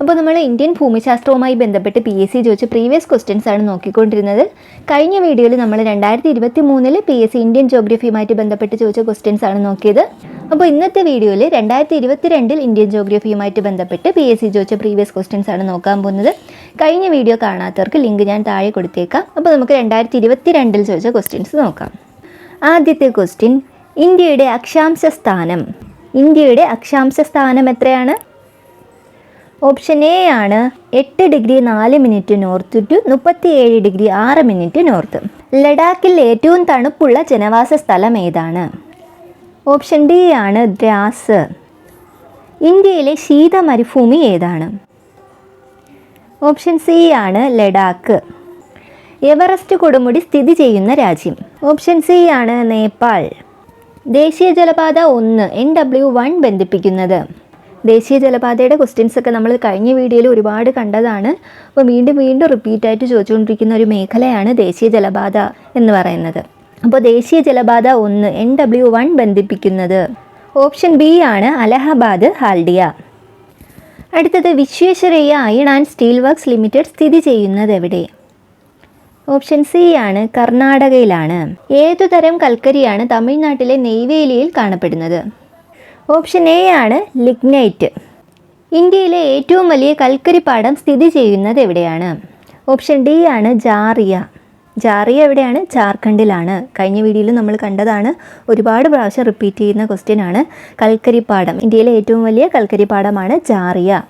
അപ്പോൾ നമ്മൾ ഇന്ത്യൻ ഭൂമിശാസ്ത്രവുമായി ബന്ധപ്പെട്ട് പി എസ് സി ചോദിച്ച പ്രീവിയസ് ക്വസ്റ്റ്യൻസ് ആണ് നോക്കിക്കൊണ്ടിരുന്നത്. കഴിഞ്ഞ വീഡിയോയിൽ നമ്മൾ രണ്ടായിരത്തി ഇരുപത്തി മൂന്നിൽ പി എസ് സി ഇന്ത്യൻ ജോഗ്രഫിയുമായിട്ട് ബന്ധപ്പെട്ട് ചോദിച്ച ക്വസ്റ്റ്യൻസ് ആണ് നോക്കിയത്. അപ്പോൾ ഇന്നത്തെ വീഡിയോയിൽ രണ്ടായിരത്തി ഇരുപത്തിരണ്ടിൽ ഇന്ത്യൻ ജോഗ്രഫിയുമായിട്ട് ബന്ധപ്പെട്ട് പി എസ് സി ചോദിച്ച പ്രീവിയസ് ക്വസ്റ്റ്യൻസ് ആണ് നോക്കാൻ പോകുന്നത്. കഴിഞ്ഞ വീഡിയോ കാണാത്തവർക്ക് ലിങ്ക് ഞാൻ താഴെ കൊടുത്തേക്കാം. അപ്പോൾ നമുക്ക് രണ്ടായിരത്തി ഇരുപത്തിരണ്ടിൽ ചോദിച്ച ക്വസ്റ്റ്യൻസ് നോക്കാം. ആദ്യത്തെ ക്വസ്റ്റ്യൻ ഇന്ത്യയുടെ അക്ഷാംശ സ്ഥാനം. ഇന്ത്യയുടെ അക്ഷാംശ സ്ഥാനം എത്രയാണ്? ഓപ്ഷൻ എ ആണ് എട്ട് ഡിഗ്രി നാല് മിനിറ്റ് നോർത്ത് ടു മുപ്പത്തിയേഴ് ഡിഗ്രി ആറ് മിനിറ്റ് നോർത്ത്. ലഡാക്കിൽ ഏറ്റവും തണുപ്പുള്ള ജനവാസ സ്ഥലം ഏതാണ്? ഓപ്ഷൻ ഡി ആണ് ദ്രാസ്. ഇന്ത്യയിലെ ശീത മരുഭൂമി ഏതാണ്? ഓപ്ഷൻ സി ആണ് ലഡാക്ക്. എവറസ്റ്റ് കൊടുമുടി സ്ഥിതി ചെയ്യുന്ന രാജ്യം. ഓപ്ഷൻ സി ആണ് നേപ്പാൾ. ദേശീയ ജലപാത ഒന്ന് എൻ ഡബ്ല്യു വൺ ബന്ധിപ്പിക്കുന്നത്. ദേശീയ ജലപാതയുടെ ക്വസ്റ്റ്യൻസ് ഒക്കെ നമ്മൾ കഴിഞ്ഞ വീഡിയോയിൽ ഒരുപാട് കണ്ടതാണ്. അപ്പോൾ വീണ്ടും വീണ്ടും റിപ്പീറ്റായിട്ട് ചോദിച്ചുകൊണ്ടിരിക്കുന്ന ഒരു മേഖലയാണ് ദേശീയ ജലപാത എന്ന് പറയുന്നത്. അപ്പോൾ ദേശീയ ജലപാത ഒന്ന് എൻ ഡബ്ല്യു വൺ ബന്ധിപ്പിക്കുന്നത് ഓപ്ഷൻ ബി ആണ് അലഹബാദ് ഹാൽഡിയ. അടുത്തത് Visvesvaraya iron and steel works limited സ്ഥിതി ചെയ്യുന്നത് എവിടെ? ഓപ്ഷൻ സി ആണ് കർണാടകയിലാണ്. ഏതുതരം കൽക്കരിയാണ് തമിഴ്നാട്ടിലെ നെയ്വേലിയിൽ കാണപ്പെടുന്നത്? ഓപ്ഷൻ എ ആണ് ലിഗ്നൈറ്റ്. ഇന്ത്യയിലെ ഏറ്റവും വലിയ കൽക്കരി പാടം സ്ഥിതി ചെയ്യുന്നത് എവിടെയാണ്? ഓപ്ഷൻ ഡി ആണ് ജാറിയ. ജാറിയ എവിടെയാണ്? ജാർഖണ്ഡിലാണ്. കഴിഞ്ഞ വീഡിയോയിൽ നമ്മൾ കണ്ടതാണ് ഒരുപാട് പ്രാവശ്യം റിപ്പീറ്റ് ചെയ്യുന്ന ക്വസ്റ്റ്യൻ ആണ് കൽക്കരിപ്പാടം ഇന്ത്യയിലെ ഏറ്റവും വലിയ കൽക്കരിപ്പാടമാണ് ജാറിയ.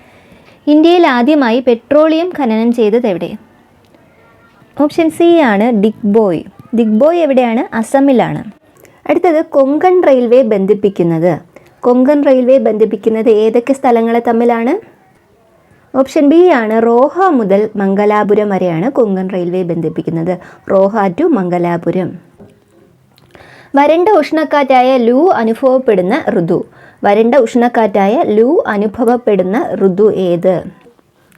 ഇന്ത്യയിൽ ആദ്യമായി പെട്രോളിയം ഖനനം ചെയ്തത് എവിടെ? ഓപ്ഷൻ സി ആണ് ഡിഗ്ബോയ് ഡിഗ്ബോയ് എവിടെയാണ്? അസമിലാണ്. അടുത്തത് കൊങ്കൺ റെയിൽവേ ബന്ധിപ്പിക്കുന്നത്. കൊങ്കൺ റെയിൽവേ ബന്ധിപ്പിക്കുന്നത് ഏതൊക്കെ സ്ഥലങ്ങളെ തമ്മിലാണ്? ഓപ്ഷൻ ബി ആണ് റോഹ മുതൽ മംഗലാപുരം വരെയാണ് കൊങ്കൺ റെയിൽവേ ബന്ധിപ്പിക്കുന്നത്. റോഹ ടു മംഗലാപുരം. വരണ്ട ഉഷ്ണക്കാറ്റായ ലൂ അനുഭവപ്പെടുന്ന ഋതു. വരണ്ട ഉഷ്ണക്കാറ്റായ ലൂ അനുഭവപ്പെടുന്ന ഋതു ഏത്?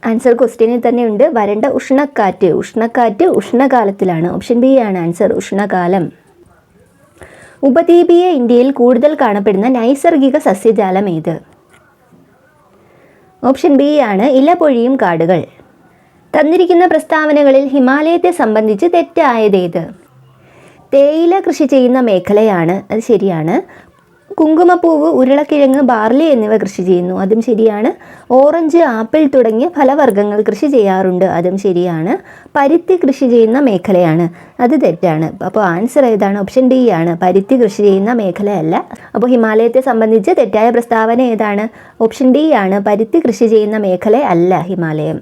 ആൻസർ ക്വസ്റ്റ്യനിൽ തന്നെ ഉണ്ട്. വരണ്ട ഉഷ്ണക്കാറ്റ് ഉഷ്ണക്കാറ്റ് ഉഷ്ണകാലത്തിലാണ്. ഓപ്ഷൻ ബി ആണ് ആൻസർ ഉഷ്ണകാലം. ഉപദ്വീപീയ ഇന്ത്യയിൽ കൂടുതൽ കാണപ്പെടുന്ന നൈസർഗിക സസ്യജാലം ഏത്? ഓപ്ഷൻ ബി ആണ് ഇലപൊഴിയും കാടുകൾ. തന്നിരിക്കുന്ന പ്രസ്താവനകളിൽ ഹിമാലയത്തെ സംബന്ധിച്ച് തെറ്റായതേത് തേയില കൃഷി ചെയ്യുന്ന മേഖലയാണ്. അത് ശരിയാണ്. കുങ്കുമപ്പൂവ് ഉരുളക്കിഴങ്ങ് ബാർലി എന്നിവ കൃഷി ചെയ്യുന്നു. അതും ശരിയാണ്. ഓറഞ്ച് ആപ്പിൾ തുടങ്ങിയ ഫലവർഗങ്ങൾ കൃഷി ചെയ്യാറുണ്ട്. അതും ശരിയാണ്. പരുത്തി കൃഷി ചെയ്യുന്ന മേഖലയാണ്. അത് തെറ്റാണ്. അപ്പോൾ ആൻസർ ഏതാണ്? ഓപ്ഷൻ ഡി ആണ്. പരുത്തി കൃഷി ചെയ്യുന്ന മേഖലയല്ല. അപ്പോൾ ഹിമാലയത്തെ സംബന്ധിച്ച് തെറ്റായ പ്രസ്താവന ഏതാണ്? ഓപ്ഷൻ ഡി ആണ്. പരുത്തി കൃഷി ചെയ്യുന്ന മേഖല അല്ല ഹിമാലയം.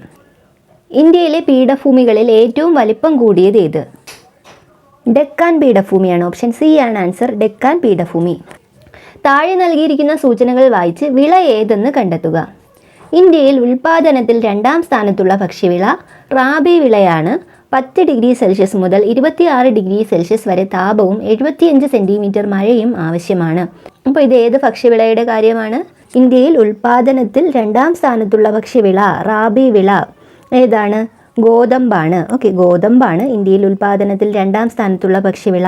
ഇന്ത്യയിലെ പീഠഭൂമികളിൽ ഏറ്റവും വലിപ്പം കൂടിയത് ഏത്? ഡെക്കാൻ പീഠഭൂമിയാണ്. ഓപ്ഷൻ സി ആണ് ആൻസർ. ഡെക്കാൻ പീഠഭൂമി. താഴെ നൽകിയിരിക്കുന്ന സൂചനകൾ വായിച്ച് വിള ഏതെന്ന് കണ്ടെത്തുക. ഇന്ത്യയിൽ ഉൽപാദനത്തിൽ രണ്ടാം സ്ഥാനത്തുള്ള ഭക്ഷ്യവിള റാബി വിളയാണ് പത്ത് ഡിഗ്രി സെൽഷ്യസ് മുതൽ ഇരുപത്തിയാറ് ഡിഗ്രി സെൽഷ്യസ് വരെ താപവും എഴുപത്തിയഞ്ച് സെന്റിമീറ്റർ മഴയും ആവശ്യമാണ്. അപ്പോൾ ഇത് ഏത് ഭക്ഷ്യവിളയുടെ കാര്യമാണ്? ഇന്ത്യയിൽ ഉൽപാദനത്തിൽ രണ്ടാം സ്ഥാനത്തുള്ള ഭക്ഷ്യവിള റാബി വിള ഏതാണ്? ഗോതമ്പാണ്. ഓക്കെ ഗോതമ്പാണ് ഇന്ത്യയിൽ ഉൽപാദനത്തിൽ രണ്ടാം സ്ഥാനത്തുള്ള ഭക്ഷ്യവിള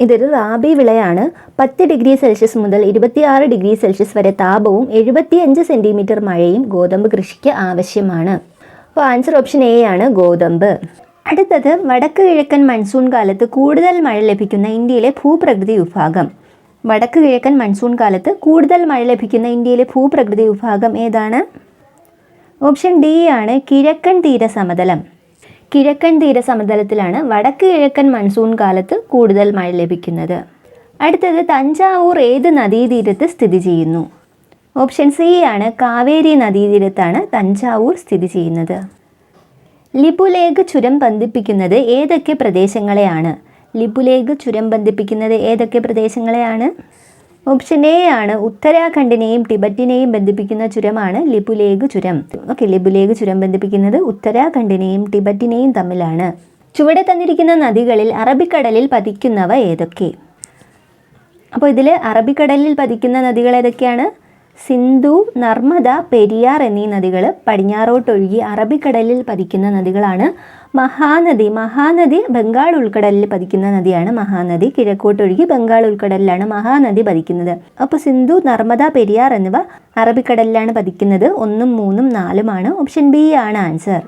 ഇതൊരു റാബി വിളയാണ്. പത്ത് ഡിഗ്രി സെൽഷ്യസ് മുതൽ ഇരുപത്തിയാറ് ഡിഗ്രി സെൽഷ്യസ് വരെ താപവും എഴുപത്തിയഞ്ച് സെന്റിമീറ്റർ മഴയും ഗോതമ്പ് കൃഷിക്ക് ആവശ്യമാണ്. അപ്പോൾ ആൻസർ ഓപ്ഷൻ എ ആണ് ഗോതമ്പ്. അടുത്തത് വടക്ക് കിഴക്കൻ മൺസൂൺ കാലത്ത് കൂടുതൽ മഴ ലഭിക്കുന്ന ഇന്ത്യയിലെ ഭൂപ്രകൃതി വിഭാഗം. വടക്ക് കിഴക്കൻ മൺസൂൺ കാലത്ത് കൂടുതൽ മഴ ലഭിക്കുന്ന ഇന്ത്യയിലെ ഭൂപ്രകൃതി വിഭാഗം ഏതാണ്? ഓപ്ഷൻ ഡി ആണ് കിഴക്കൻ തീരസമതലം. കിഴക്കൻ തീരസമതലത്തിലാണ് വടക്ക് കിഴക്കൻ മൺസൂൺ കാലത്ത് കൂടുതൽ മഴ ലഭിക്കുന്നത്. അടുത്തത് തഞ്ചാവൂർ ഏത് നദീതീരത്ത് സ്ഥിതി ചെയ്യുന്നു? ഓപ്ഷൻ സി ആണ് കാവേരി നദീതീരത്താണ് തഞ്ചാവൂർ സ്ഥിതി ചെയ്യുന്നത്. ലിപുലേഖ് ചുരം ബന്ധിപ്പിക്കുന്നത് ഏതൊക്കെ പ്രദേശങ്ങളെയാണ്? ലിപുലേഖ് ചുരം ബന്ധിപ്പിക്കുന്നത് ഏതൊക്കെ പ്രദേശങ്ങളെയാണ്? ഓപ്ഷൻ എ ആണ് ഉത്തരാഖണ്ഡിനെയും ടിബറ്റിനെയും ബന്ധിപ്പിക്കുന്ന ചുരമാണ് ലിപുലേഗ് ചുരം. ഓക്കെ ലിപുലേഗ് ചുരം ബന്ധിപ്പിക്കുന്നത് ഉത്തരാഖണ്ഡിനെയും ടിബറ്റിനെയും തമ്മിലാണ്. ചുവടെ തന്നിരിക്കുന്ന നദികളിൽ അറബിക്കടലിൽ പതിക്കുന്നവ ഏതൊക്കെ? അപ്പോൾ ഇതിൽ അറബിക്കടലിൽ പതിക്കുന്ന നദികൾ ഏതൊക്കെയാണ്? സിന്ധു നർമ്മദ പെരിയാർ എന്നീ നദികൾ പടിഞ്ഞാറോട്ടൊഴുകി അറബിക്കടലിൽ പതിക്കുന്ന നദികളാണ് മഹാനദി. മഹാനദി ബംഗാൾ ഉൾക്കടലിൽ പതിക്കുന്ന നദിയാണ് മഹാനദി. കിഴക്കോട്ടൊഴുകി ബംഗാൾ ഉൾക്കടലിലാണ് മഹാനദി പതിക്കുന്നത്. അപ്പോൾ സിന്ധു നർമ്മദ പെരിയാർ എന്നിവ അറബിക്കടലിലാണ് പതിക്കുന്നത്. ഒന്നും മൂന്നും നാലുമാണ് ഓപ്ഷൻ ബി ആണ് ആൻസർ.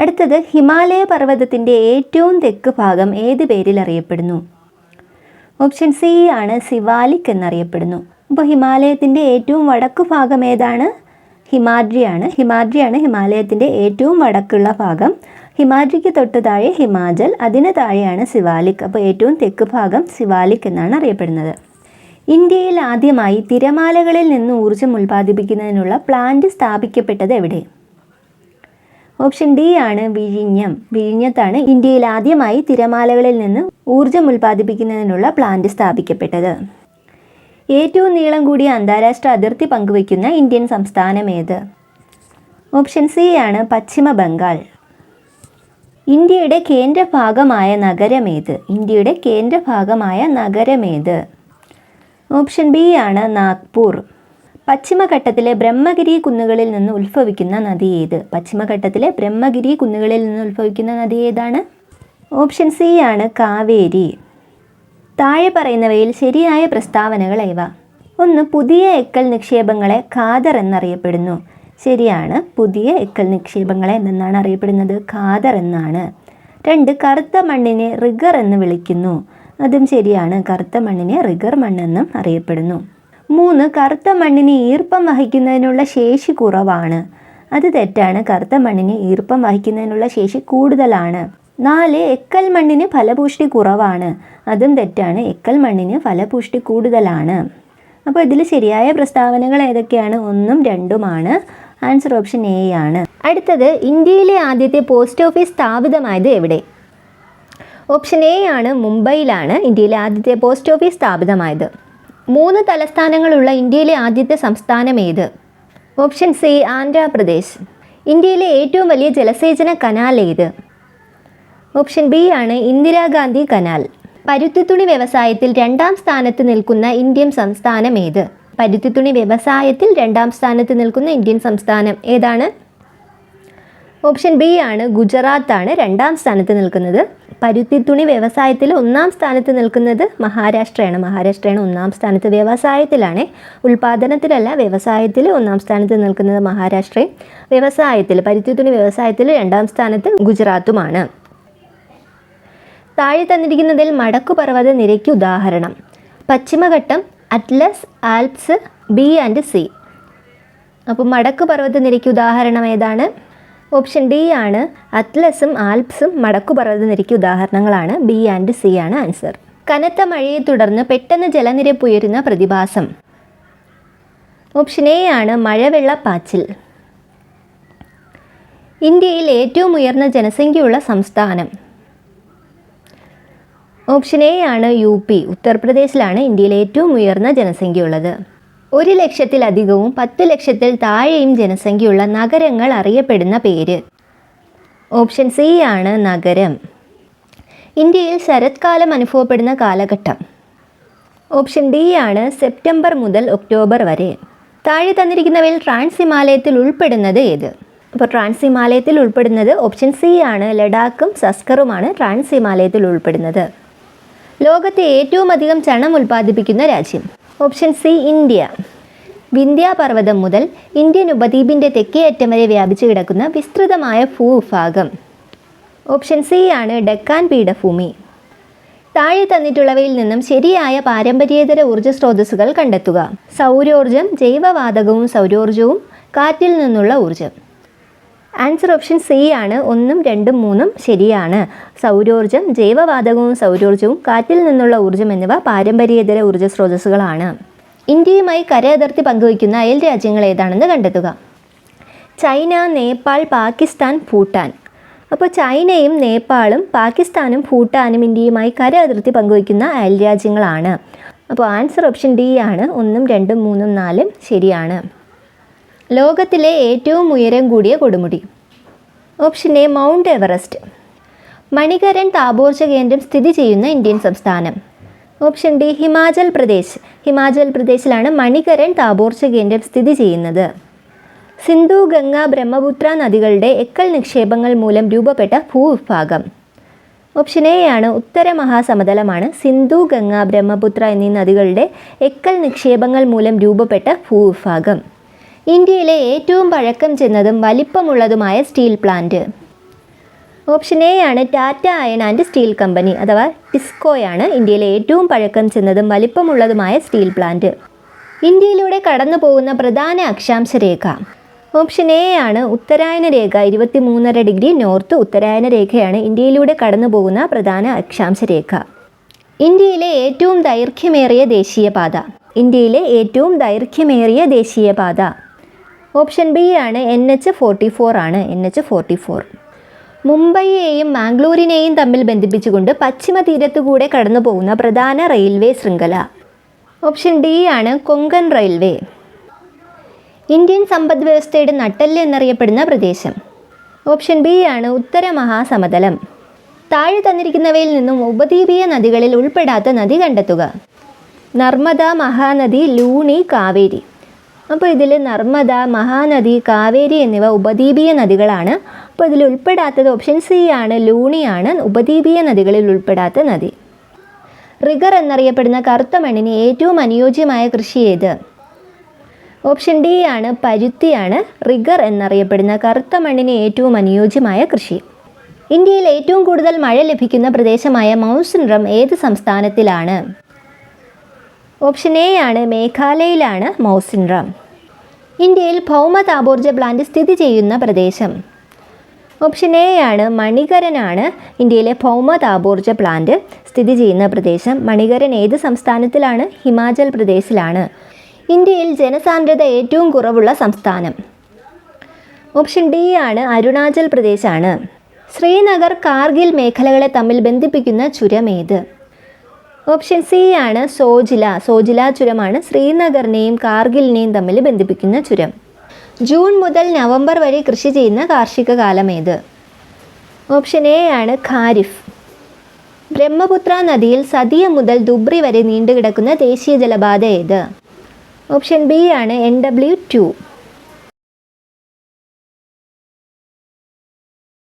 അടുത്തത് ഹിമാലയ പർവതത്തിന്റെ ഏറ്റവും തെക്ക് ഭാഗം ഏത് പേരിൽ അറിയപ്പെടുന്നു? ഓപ്ഷൻ സി ആണ് സിവാലിക് എന്നറിയപ്പെടുന്നു. അപ്പോൾ ഹിമാലയത്തിന്റെ ഏറ്റവും വടക്കു ഭാഗം ഏതാണ്? ഹിമാദ്രിയാണ്. ഹിമാദ്രിയാണ് ഹിമാലയത്തിന്റെ ഏറ്റവും വടക്കുള്ള ഭാഗം. ഹിമാദ്രിക്ക് തൊട്ട് താഴെ ഹിമാചൽ അതിന് താഴെയാണ് സിവാലിക്. അപ്പോൾ ഏറ്റവും തെക്ക് ഭാഗം സിവാലിക് എന്നാണ് അറിയപ്പെടുന്നത്. ഇന്ത്യയിൽ ആദ്യമായി തിരമാലകളിൽ നിന്ന് ഊർജം ഉൽപ്പാദിപ്പിക്കുന്നതിനുള്ള പ്ലാന്റ് സ്ഥാപിക്കപ്പെട്ടത് എവിടെ? ഓപ്ഷൻ ഡി ആണ് വിഴിഞ്ഞം. വിഴിഞ്ഞത്താണ് ഇന്ത്യയിൽ ആദ്യമായി തിരമാലകളിൽ നിന്ന് ഊർജം ഉൽപ്പാദിപ്പിക്കുന്നതിനുള്ള പ്ലാന്റ് സ്ഥാപിക്കപ്പെട്ടത്. ഏറ്റവും നീളം കൂടിയ അന്താരാഷ്ട്ര അതിർത്തി പങ്കുവയ്ക്കുന്ന ഇന്ത്യൻ സംസ്ഥാനം ഏത്? ഓപ്ഷൻ സി ആണ് പശ്ചിമ ബംഗാൾ ഇന്ത്യയുടെ കേന്ദ്രഭാഗമായ നഗരമേത് ഇന്ത്യയുടെ കേന്ദ്രഭാഗമായ നഗരമേത് ഓപ്ഷൻ ബി ആണ് നാഗ്പൂർ. പശ്ചിമഘട്ടത്തിലെ ബ്രഹ്മഗിരി കുന്നുകളിൽ നിന്ന് ഉത്ഭവിക്കുന്ന നദി ഏത്? പശ്ചിമഘട്ടത്തിലെ ബ്രഹ്മഗിരി കുന്നുകളിൽ നിന്ന് ഉത്ഭവിക്കുന്ന നദി ഏതാണ്? ഓപ്ഷൻ സി ആണ് കാവേരി. താഴെ പറയുന്നവയിൽ ശരിയായ പ്രസ്താവനകൾ ഏവ? ഒന്ന് പുതിയ എക്കൽ നിക്ഷേപങ്ങളെ ഖാദർ എന്നറിയപ്പെടുന്നു. ശരിയാണ്. പുതിയ എക്കൽ നിക്ഷേപങ്ങളെ എന്നാണ് അറിയപ്പെടുന്നത്. ഖാദർ എന്നാണ്. രണ്ട് കറുത്ത മണ്ണിനെ റിഗർ എന്ന് വിളിക്കുന്നു. അതും ശരിയാണ്. കറുത്ത മണ്ണിനെ റിഗർ മണ്ണെന്നും അറിയപ്പെടുന്നു. മൂന്ന് കറുത്ത മണ്ണിന് ഈർപ്പം വഹിക്കുന്നതിനുള്ള ശേഷി കുറവാണ്. അത് തെറ്റാണ്. കറുത്ത മണ്ണിന് ഈർപ്പം വഹിക്കുന്നതിനുള്ള ശേഷി കൂടുതലാണ്. നാല് എക്കൽ മണ്ണിന് ഫലപുഷ്ടി കുറവാണ്. അതും തെറ്റാണ്. എക്കൽ മണ്ണിന് ഫലപുഷ്ടി കൂടുതലാണ്. അപ്പോൾ ഇതിൽ ശരിയായ പ്രസ്താവനകൾ ഏതൊക്കെയാണ്? ഒന്നും രണ്ടുമാണ്. ആൻസർ ഓപ്ഷൻ എ ആണ്. അടുത്തത് ഇന്ത്യയിലെ ആദ്യത്തെ പോസ്റ്റ് ഓഫീസ് സ്ഥാപിതമായത് എവിടെ? ഓപ്ഷൻ എ ആണ് മുംബൈയിലാണ് ഇന്ത്യയിലെ ആദ്യത്തെ പോസ്റ്റ് ഓഫീസ് സ്ഥാപിതമായത്. മൂന്ന് തലസ്ഥാനങ്ങളുള്ള ഇന്ത്യയിലെ ആദ്യത്തെ സംസ്ഥാനം ഏത്? Option C Andhra Pradesh. ഇന്ത്യയിലെ ഏറ്റവും വലിയ ജലസേചന കനാൽ ഏത്? ഓപ്ഷൻ ബി ആണ് ഇന്ദിരാഗാന്ധി കനാൽ. പരുത്തിത്തുണി വ്യവസായത്തിൽ രണ്ടാം സ്ഥാനത്ത് നിൽക്കുന്ന ഇന്ത്യൻ സംസ്ഥാനം ഏത്? പരുത്തിത്തുണി വ്യവസായത്തിൽ രണ്ടാം സ്ഥാനത്ത് നിൽക്കുന്ന ഇന്ത്യൻ സംസ്ഥാനം ഏതാണ്? ഓപ്ഷൻ ബി ആണ് ഗുജറാത്ത് ആണ് രണ്ടാം സ്ഥാനത്ത് നിൽക്കുന്നത്. പരുത്തിത്തുണി വ്യവസായത്തിൽ ഒന്നാം സ്ഥാനത്ത് നിൽക്കുന്നത് മഹാരാഷ്ട്രയാണ്. മഹാരാഷ്ട്രയാണ് ഒന്നാം സ്ഥാനത്ത് വ്യവസായത്തിലാണ്. ഉൽപാദനത്തിലല്ല വ്യവസായത്തിൽ ഒന്നാം സ്ഥാനത്ത് നിൽക്കുന്നത് മഹാരാഷ്ട്രയും. വ്യവസായത്തിൽ പരുത്തിത്തുണി വ്യവസായത്തിൽ രണ്ടാം സ്ഥാനത്ത് ഗുജറാത്തുമാണ്. താഴെ തന്നിരിക്കുന്നതിൽ മടക്കുപർവത നിരയ്ക്ക് ഉദാഹരണം. പശ്ചിമഘട്ടം Atlas Alps B and C. അപ്പോൾ മടക്ക് നിരയ്ക്ക് ഉദാഹരണം ഏതാണ്? ഓപ്ഷൻ ഡി ആണ് അറ്റ്ലസും ആൽപ്സും മടക്കുപർവത നിരയ്ക്ക് ഉദാഹരണങ്ങളാണ്. ബി ആൻഡ് സി ആണ് ആൻസർ. കനത്ത മഴയെ തുടർന്ന് പെട്ടെന്ന് ജലനിരപ്പ് ഉയരുന്ന പ്രതിഭാസം. ഓപ്ഷൻ എ ആണ് മഴവെള്ള പാച്ചിൽ ഇന്ത്യയിൽ ഏറ്റവും ഉയർന്ന ജനസംഖ്യയുള്ള സംസ്ഥാനം. ഓപ്ഷൻ എ ആണ് യു പി. ഉത്തർപ്രദേശിലാണ് ഇന്ത്യയിലെ ഏറ്റവും ഉയർന്ന ജനസംഖ്യയുള്ളത്. ഒരു ലക്ഷത്തിലധികവും പത്ത് ലക്ഷത്തിൽ താഴെയും ജനസംഖ്യയുള്ള നഗരങ്ങൾ അറിയപ്പെടുന്ന പേര്. ഓപ്ഷൻ സി ആണ് നഗരം. ഇന്ത്യയിൽ ശരത്കാലം അനുഭവപ്പെടുന്ന കാലഘട്ടം. ഓപ്ഷൻ ഡി ആണ് സെപ്റ്റംബർ മുതൽ ഒക്ടോബർ വരെ. താഴെ തന്നിരിക്കുന്നവയിൽ ട്രാൻസ് ഹിമാലയത്തിൽ ഉൾപ്പെടുന്നത് ഏത്? അപ്പോൾ ട്രാൻസ് ഹിമാലയത്തിൽ ഉൾപ്പെടുന്നത് ഓപ്ഷൻ സി ആണ്. ലഡാക്കും സസ്കറുമാണ് ട്രാൻസ് ഹിമാലയത്തിൽ ഉൾപ്പെടുന്നത്. ലോകത്തെ ഏറ്റവും അധികം ചണം ഉൽപ്പാദിപ്പിക്കുന്ന രാജ്യം. Option C India. വിന്ധ്യാപർവതം മുതൽ ഇന്ത്യൻ ഉപദ്വീപിന്റെ തെക്കേ അറ്റം വരെ വ്യാപിച്ചു കിടക്കുന്ന വിസ്തൃതമായ ഭൂവിഭാഗം. ഓപ്ഷൻ സി ആണ് ഡെക്കാൻ പീഠഭൂമി. താഴെ തന്നിട്ടുള്ളവയിൽ നിന്നും ശരിയായ പാരമ്പര്യേതര ഊർജ സ്രോതസ്സുകൾ കണ്ടെത്തുക. സൗരോർജം ജൈവവാതകവും സൗരോർജവും കാറ്റിൽ നിന്നുള്ള ഊർജം ആൻസർ ഓപ്ഷൻ സി ആണ്. ഒന്നും രണ്ടും മൂന്നും ശരിയാണ്. സൗരോർജം ജൈവവാതകവും സൗരോർജവും കാറ്റിൽ നിന്നുള്ള ഊർജം എന്നിവ പാരമ്പര്യേതര ഊർജ സ്രോതസ്സുകളാണ്. ഇന്ത്യയുമായി കര അതിർത്തി പങ്കുവയ്ക്കുന്ന അയൽ രാജ്യങ്ങൾ ഏതാണെന്ന് കണ്ടെത്തുക. ചൈന നേപ്പാൾ പാകിസ്ഥാൻ ഭൂട്ടാൻ. അപ്പോൾ ചൈനയും നേപ്പാളും പാകിസ്ഥാനും ഭൂട്ടാനും ഇന്ത്യയുമായി കര അതിർത്തി പങ്കുവയ്ക്കുന്ന അയൽ രാജ്യങ്ങളാണ്. അപ്പോൾ ആൻസർ ഓപ്ഷൻ ഡി ആണ്. ഒന്നും രണ്ടും മൂന്നും നാലും ശരിയാണ്. ലോകത്തിലെ ഏറ്റവും ഉയരം കൂടിയ കൊടുമുടി. Option A Mount Everest Manikaran താപോർജ കേന്ദ്രം സ്ഥിതി ചെയ്യുന്ന ഇന്ത്യൻ സംസ്ഥാനം. ഓപ്ഷൻ ഡി ഹിമാചൽ പ്രദേശ് ഹിമാചൽ പ്രദേശിലാണ് മണികരൻ താപോർജ കേന്ദ്രം സ്ഥിതി ചെയ്യുന്നത്. സിന്ധു ഗംഗ ബ്രഹ്മപുത്ര നദികളുടെ എക്കൽ നിക്ഷേപങ്ങൾ മൂലം രൂപപ്പെട്ട ഭൂവിഭാഗം. ഓപ്ഷൻ എ ആണ് ഉത്തര മഹാസമതലമാണ് സിന്ധു ഗംഗ ബ്രഹ്മപുത്ര എന്നീ നദികളുടെ എക്കൽ നിക്ഷേപങ്ങൾ മൂലം രൂപപ്പെട്ട ഭൂവിഭാഗം. ഇന്ത്യയിലെ ഏറ്റവും പഴക്കം ചെന്നതും വലിപ്പമുള്ളതുമായ സ്റ്റീൽ പ്ലാന്റ്. ഓപ്ഷൻ എ ആണ് Tata iron and steel company അഥവാ ടിസ്കോയാണ് ഇന്ത്യയിലെ ഏറ്റവും പഴക്കം ചെന്നതും വലിപ്പമുള്ളതുമായ സ്റ്റീൽ പ്ലാന്റ്. ഇന്ത്യയിലൂടെ കടന്നു പോകുന്ന പ്രധാന അക്ഷാംശ രേഖ. ഓപ്ഷൻ എ ആണ് ഉത്തരായന രേഖ ഇരുപത്തി മൂന്നര ഡിഗ്രി നോർത്ത് ഉത്തരായന രേഖയാണ് ഇന്ത്യയിലൂടെ കടന്നു പോകുന്ന പ്രധാന അക്ഷാംശ രേഖ. ഇന്ത്യയിലെ ഏറ്റവും ദൈർഘ്യമേറിയ ദേശീയപാത. ഇന്ത്യയിലെ ഏറ്റവും ദൈർഘ്യമേറിയ ദേശീയപാത. ഓപ്ഷൻ ബി ആണ് എൻ എച്ച് ഫോർട്ടി ഫോർ ആണ് എൻ എച്ച് ഫോർട്ടി ഫോർ മുംബൈയെയും മാംഗ്ലൂരിനെയും തമ്മിൽ ബന്ധിപ്പിച്ചുകൊണ്ട് പശ്ചിമ തീരത്തുകൂടെ കടന്നു പോകുന്ന പ്രധാന റെയിൽവേ ശൃംഖല. ഓപ്ഷൻ ഡി ആണ് കൊങ്കൺ റെയിൽവേ. ഇന്ത്യൻ സമ്പദ് വ്യവസ്ഥയുടെ നട്ടെല്ല് എന്നറിയപ്പെടുന്ന പ്രദേശം. ഓപ്ഷൻ ബി ആണ് ഉത്തര മഹാസമതലം. താഴെ തന്നിരിക്കുന്നവയിൽ നിന്നും ഉപദ്വീപീയ നദികളിൽ ഉൾപ്പെടാത്ത നദി കണ്ടെത്തുക. നർമ്മദ മഹാനദി ലൂണി കാവേരി. അപ്പോൾ ഇതിൽ നർമ്മദ മഹാനദി കാവേരി എന്നിവ ഉപദ്വീപീയ നദികളാണ്. അപ്പോൾ ഇതിൽ ഉൾപ്പെടാത്തത് ഓപ്ഷൻ സി ആണ് ലൂണിയാണ് ഉപദ്വീപീയ നദികളിൽ ഉൾപ്പെടാത്ത നദി. റിഗർ എന്നറിയപ്പെടുന്ന കറുത്ത മണ്ണിന് ഏറ്റവും അനുയോജ്യമായ കൃഷി ഏത്? ഓപ്ഷൻ ഡി ആണ് പരുത്തിയാണ്. റിഗർ എന്നറിയപ്പെടുന്ന കറുത്ത മണ്ണിന് ഏറ്റവും അനുയോജ്യമായ കൃഷി. ഇന്ത്യയിൽ ഏറ്റവും കൂടുതൽ മഴ ലഭിക്കുന്ന പ്രദേശമായ മൗസിൻറം ഏത് സംസ്ഥാനത്തിലാണ്? ഓപ്ഷൻ എ ആണ് മേഘാലയയിലാണ് മൗസിൻറം ഇന്ത്യയിൽ ഭൗമ താപോർജ പ്ലാന്റ് സ്ഥിതി ചെയ്യുന്ന പ്രദേശം. ഓപ്ഷൻ എ ആണ് മണികരനാണ് ഇന്ത്യയിലെ ഭൗമ താപോർജ പ്ലാന്റ് സ്ഥിതി ചെയ്യുന്ന പ്രദേശം. മണികരൻ ഏത് സംസ്ഥാനത്തിലാണ്? ഹിമാചൽ പ്രദേശിലാണ്. ഇന്ത്യയിൽ ജനസാന്ദ്രത ഏറ്റവും കുറവുള്ള സംസ്ഥാനം. ഓപ്ഷൻ ഡി ആണ് അരുണാചൽ പ്രദേശാണ്. ശ്രീനഗർ കാർഗിൽ മേഖലകളെ തമ്മിൽ ബന്ധിപ്പിക്കുന്ന ചുരം ഏത്? ഓപ്ഷൻ സി ആണ് സോജില. സോജില ചുരമാണ് ശ്രീനഗറിനെയും കാർഗിലിനെയും തമ്മിൽ ബന്ധിപ്പിക്കുന്ന ചുരം. ജൂൺ മുതൽ നവംബർ വരെ കൃഷി ചെയ്യുന്ന കാർഷിക കാലം ഏത്? ഓപ്ഷൻ എ ആണ് ഖാരിഫ്. ബ്രഹ്മപുത്ര നദിയിൽ സതിയ മുതൽ ദുബ്രി വരെ നീണ്ടുകിടക്കുന്ന ദേശീയ ജലപാത ഏത്? ഓപ്ഷൻ ബി ആണ് എൻ ഡബ്ല്യു ടു.